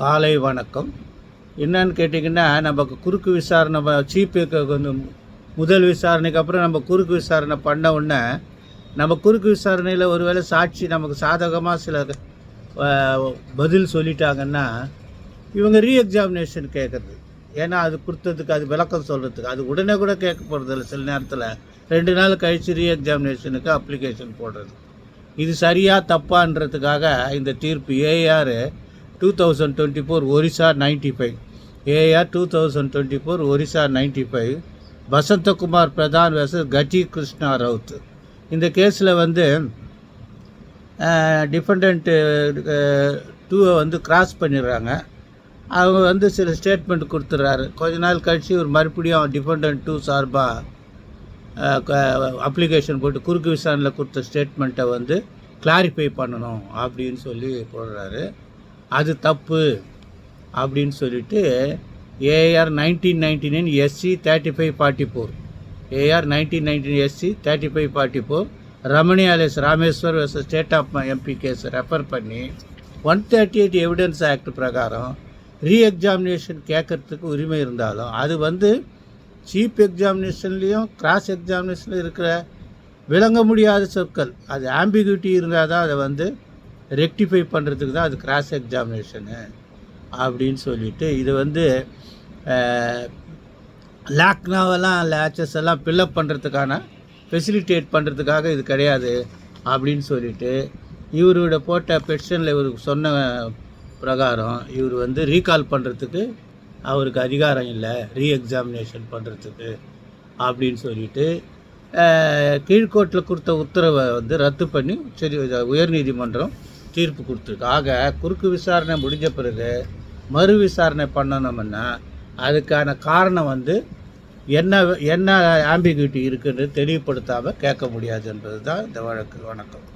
காலை வணக்கம். என்னன்னு கேட்டிங்கன்னா நமக்கு குறுக்கு விசாரணை சீப்பு வந்து முதல் விசாரணைக்கு அப்புறம் நம்ம குறுக்கு விசாரணை பண்ண உடனே நம்ம குறுக்கு விசாரணையில் ஒருவேளை சாட்சி நமக்கு சாதகமாக சில பதில் சொல்லிட்டாங்கன்னா இவங்க ரீ எக்ஸாமினேஷன் கேட்குறது ஏன்னா அது கொடுத்ததுக்கு அது விளக்கம் சொல்கிறதுக்கு அது உடனே கூட கேட்க போகிறதில்ல சில நேரத்தில் ரெண்டு நாள் கழித்து ரீ எக்ஸாமினேஷனுக்கு அப்ளிகேஷன் போடுறது. இது சரியாக தப்பான்றதுக்காக இந்த தீர்ப்பு AR two thousand twenty four Orissa ninety five AR two thousand twenty four Orissa ninety five Vasanthakumar Pradhan versus Kaji Krishna Raut இந்த கேஸில் வந்து டிஃபெண்டன்ட்டு டூவை வந்து கிராஸ் பண்ணிடுறாங்க. அவங்க வந்து சில ஸ்டேட்மெண்ட் கொடுத்துட்றாரு கொஞ்ச நாள் கழித்து ஒரு மறுபடியும் டிஃபெண்டன்ட் டூ சார்பாக அப்ளிகேஷன் போட்டு குறுக்கு விசாரணையில் கொடுத்த ஸ்டேட்மெண்ட்டை வந்து கிளாரிஃபை பண்ணணும் அப்படின்னு சொல்லி போடுறாரு. அது தப்பு அப்படின்னு சொல்லிட்டு AR nineteen ninety nine SC thirty five forty four AR nineteen nineteen SC thirty five forty four Ramani alias Rameshwar state of MP case refer பண்ணி one thirty eight evidence act பிரகாரம் ரீ எக்ஸாமினேஷன் கேட்கறதுக்கு உரிமை இருந்தாலும் அது வந்து cheap எக்ஸாமினேஷன்லேயும் cross எக்ஸாமினேஷன்லையும் இருக்கிற விளங்க முடியாத சொற்கள். அது ஆம்பிகியூட்டி இருந்தால் தான் அதை வந்து ரெக்டிஃபை பண்ணுறதுக்கு தான் அது கிராஸ் எக்ஸாமினேஷனு அப்படின்னு சொல்லிட்டு இது வந்து லேக்னாவெல்லாம் லேச்சஸ் எல்லாம் ஃபில்லப் பண்ணுறதுக்கான ஃபெசிலிட்டேட் பண்ணுறதுக்காக இது கிடையாது அப்படின்னு சொல்லிட்டு இவரோட போட்ட பெட்டிஷனில் இவருக்கு சொன்ன பிரகாரம் இவர் வந்து ரீகால் பண்ணுறதுக்கு அவருக்கு அதிகாரம் இல்லை ரீ எக்ஸாமினேஷன் பண்ணுறதுக்கு அப்படின்னு சொல்லிட்டு கீழ்கோட்டில் கொடுத்த உத்தரவை வந்து ரத்து பண்ணி சரி உயர்நீதிமன்றம் தீர்ப்பு கொடுத்துருக்கு. ஆக குறுக்கு விசாரணை முடிஞ்ச பிறகு மறு விசாரணை பண்ணணும்னா அதுக்கான காரணம் வந்து என்ன என்ன ஆம்பிகியூட்டி இருக்குன்னு தெளிவுபடுத்தாமல் கேட்க முடியாது என்பது தான் இந்த வழக்கு வணக்கம்.